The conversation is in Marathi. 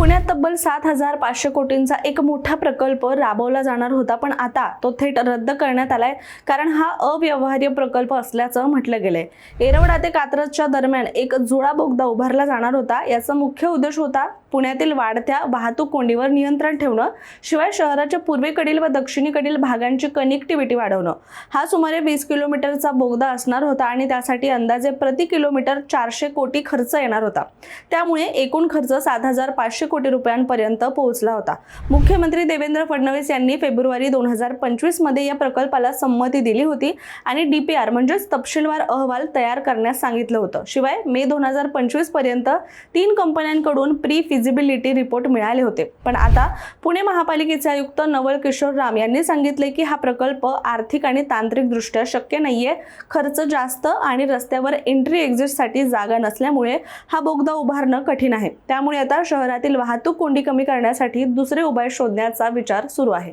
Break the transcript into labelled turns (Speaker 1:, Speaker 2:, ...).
Speaker 1: पुण्यात तब्बल सात हजार पाचशे कोटींचा एक मोठा प्रकल्प राबवला जाणार होता पण आता तो थेट रद्द करण्यात आलाय कारण हा अव्यवहार्य प्रकल्प असल्याचं म्हटलं गेलंय. येरवडा ते कात्रजच्या दरम्यान एक जुळा बोगदा उभारला जाणार होता. याचा मुख्य उद्देश होता पुण्यातील वाढत्या वाहतूक कोंडीवर नियंत्रण ठेवणं शिवाय शहराच्या पूर्वेकडील व दक्षिणेकडील भागांची कनेक्टिव्हिटी वाढवणं. हा सुमारे वीस किलोमीटरचा बोगदा असणार होता आणि त्यासाठी अंदाजे प्रति किलोमीटर चारशे कोटी खर्च येणार होता. त्यामुळे एकूण खर्च सात हजार पाचशे कोटी रुपयांपर्यंत पोहोचला होता. मुख्यमंत्री देवेंद्र फडणवीस यांनी फेब्रुवारी दोन हजार पंचवीसमध्ये या प्रकल्पाला संमती दिली होती आणि डी पी आर म्हणजेच तपशीलवार अहवाल तयार करण्यास सांगितलं होतं. शिवाय मे दोन हजार पंचवीसपर्यंत तीन कंपन्यांकडून प्री फिजिबिलिटी रिपोर्ट मिळाले होते. पण आता पुणे महापालिकेचे आयुक्त नवल किशोर राम यांनी सांगितले की हा प्रकल्प आर्थिक आणि तांत्रिकदृष्ट्या शक्य नाहीये. खर्च जास्त आणि रस्त्यावर एंट्री एक्झिटसाठी जागा नसल्यामुळे हा बोगदा उभारणं कठीण आहे. त्यामुळे आता शहरातील वाहतूक कोंडी कमी करण्यासाठी दुसरे उपाय शोधण्याचा विचार सुरू आहे.